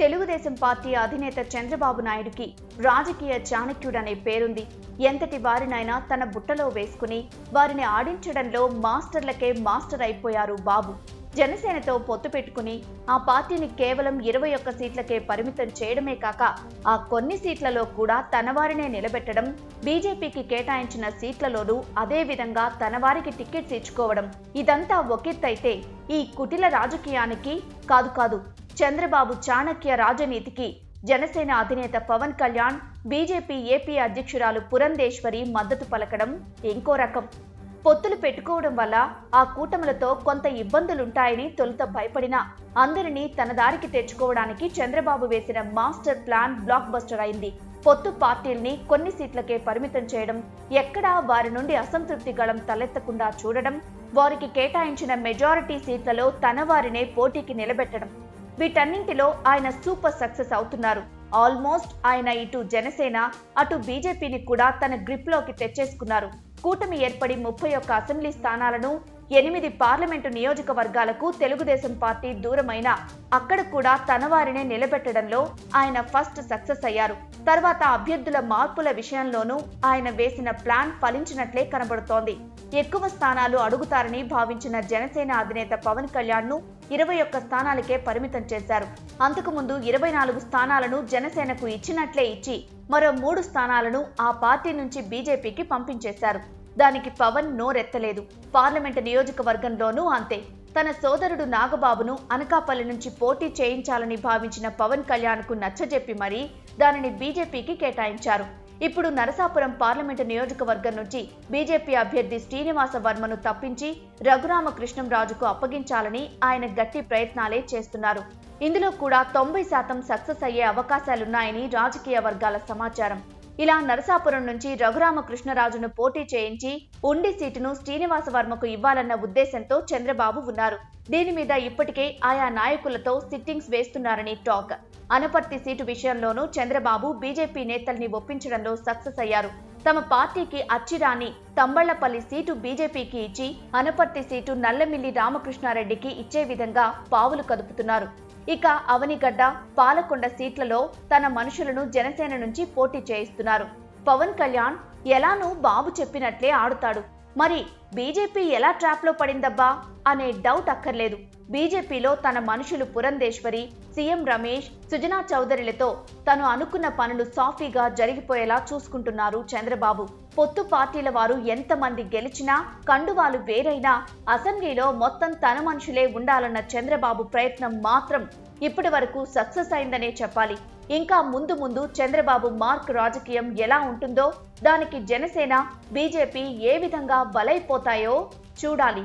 Telugu Desam party అధినేత చంద్రబాబు నాయుడుకి రాజకీయ చాణక్యుడనే పేరుంది. ఎంతటి వారినైనా తన బుట్టలో వేసుకుని వారిని ఆడించడంలో మాస్టర్లకే మాస్టర్ అయిపోయారు బాబు. జనసేనతో పొత్తు పెట్టుకుని ఆ పార్టీని కేవలం ఇరవై ఒక్క సీట్లకే పరిమితం చేయడమే కాక ఆ కొన్ని సీట్లలో కూడా తనవారినే నిలబెట్టడం బీజేపీకి కేటాయించిన సీట్లలోనూ అదే విధంగా తన టికెట్స్ ఇచ్చుకోవడం ఇదంతా ఒకెత్తైతే ఈ కుటిల రాజకీయానికి కాదు కాదు చంద్రబాబు చాణక్య రాజనీతికి జనసేన అధినేత పవన్ కళ్యాణ్ బీజేపీ ఏపీ అధ్యక్షురాలు పురంధేశ్వరి మద్దతు పలకడం ఇంకో రకం. పొత్తులు పెట్టుకోవడం వల్ల ఆ కూటములతో కొంత ఇబ్బందులుంటాయని తొలుత భయపడినా అందరినీ తన దారికి తెచ్చుకోవడానికి చంద్రబాబు వేసిన మాస్టర్ ప్లాన్ బ్లాక్ బస్టర్ అయింది. పొత్తు పార్టీల్ని కొన్ని సీట్లకే పరిమితం చేయడం ఎక్కడా వారి నుండి అసంతృప్తి గళం తలెత్తకుండా చూడడం వారికి కేటాయించిన మెజారిటీ సీట్లలో తన వారినే పోటీకి నిలబెట్టడం. వీటన్నింటిలో ఆయన సూపర్ సక్సెస్ అవుతున్నారు. ఆల్మోస్ట్ ఆయన ఇటు జనసేన అటు బీజేపీని కూడా తన గ్రిప్లోకి తెచ్చేసుకున్నారు. కూటమి ఏర్పడి ముప్పై ఒక్క అసెంబ్లీ స్థానాలను ఎనిమిది పార్లమెంటు నియోజకవర్గాలకు తెలుగుదేశం పార్టీ దూరమైన అక్కడ కూడా తన వారినే నిలబెట్టడంలో ఆయన ఫస్ట్ సక్సెస్ అయ్యారు. తర్వాత అభ్యర్థుల మార్పుల విషయంలోనూ ఆయన వేసిన ప్లాన్ ఫలించినట్లే కనబడుతోంది. ఎక్కువ స్థానాలు అడుగుతారని భావించిన జనసేన అధినేత పవన్ కళ్యాణ్ను ఇరవై ఒక్క స్థానాలకే పరిమితం చేశారు. అంతకుముందు ఇరవై నాలుగు స్థానాలను జనసేనకు ఇచ్చినట్లే ఇచ్చి మరో మూడు స్థానాలను ఆ పార్టీ నుంచి బీజేపీకి పంపించేశారు. దానికి పవన్ నోరెత్తలేదు. పార్లమెంటు నియోజకవర్గంలోనూ అంతే. తన సోదరుడు నాగబాబును అనకాపల్లి నుంచి పోటీ చేయించాలని భావించిన పవన్ కళ్యాణ్కు నచ్చజెప్పి మరీ దానిని బీజేపీకి కేటాయించారు. ఇప్పుడు నరసాపురం పార్లమెంటు నియోజకవర్గం నుంచి బీజేపీ అభ్యర్థి శ్రీనివాస వర్మను తప్పించి రఘురామకృష్ణంరాజుకు అప్పగించాలని ఆయన గట్టి ప్రయత్నాలే చేస్తున్నారు. ఇందులో కూడా తొంభై శాతం సక్సెస్ అయ్యే అవకాశాలున్నాయని రాజకీయ వర్గాల సమాచారం. ఇలా నరసాపురం నుంచి రఘురామకృష్ణరాజును పోటీ చేయించి ఉండి సీటును శ్రీనివాస వర్మకు ఇవ్వాలన్న ఉద్దేశంతో చంద్రబాబు ఉన్నారు. దీని మీద ఇప్పటికే ఆయా నాయకులతో సిట్టింగ్స్ వేస్తున్నారని టాక్. అనపర్తి సీటు విషయంలోనూ చంద్రబాబు బీజేపీ నేతల్ని ఒప్పించడంలో సక్సెస్ అయ్యారు. తమ పార్టీకి అచ్చిరాని తంబళ్ళపల్లి సీటు బీజేపీకి ఇచ్చి అనపర్తి సీటు నల్లమిల్లి రామకృష్ణారెడ్డికి ఇచ్చే విధంగా పావులు కదుపుతున్నారు. ఇక అవనిగడ్డ పాలకొండ సీట్లలో తన మనుషులను జనసేన నుంచి పోటీ చేయిస్తున్నారు. పవన్ కళ్యాణ్ ఎలానూ బాబు చెప్పినట్లే ఆడుతాడు. మరి బీజేపీ ఎలా ట్రాప్లో పడిందబ్బా? అనే డౌట్ అక్కర్లేదు. బీజేపీలో తన మనుషులు పురంధేశ్వరి సీఎం రమేష్ సుజనా చౌదరిలతో తను అనుకున్న పనులు సాఫీగా జరిగిపోయేలా చూసుకుంటున్నారు చంద్రబాబు. పొత్తు పార్టీల వారు ఎంతమంది గెలిచినా కండువాలు వేరైనా అసెంబ్లీలో మొత్తం తన మనుషులే ఉండాలన్న చంద్రబాబు ప్రయత్నం మాత్రం ఇప్పటి వరకు సక్సెస్ అయిందనే చెప్పాలి. ఇంకా ముందు ముందు చంద్రబాబు మార్క్ రాజకీయం ఎలా ఉంటుందో దానికి జనసేన బీజేపీ ఏ విధంగా బలైపోతాయో చూడాలి.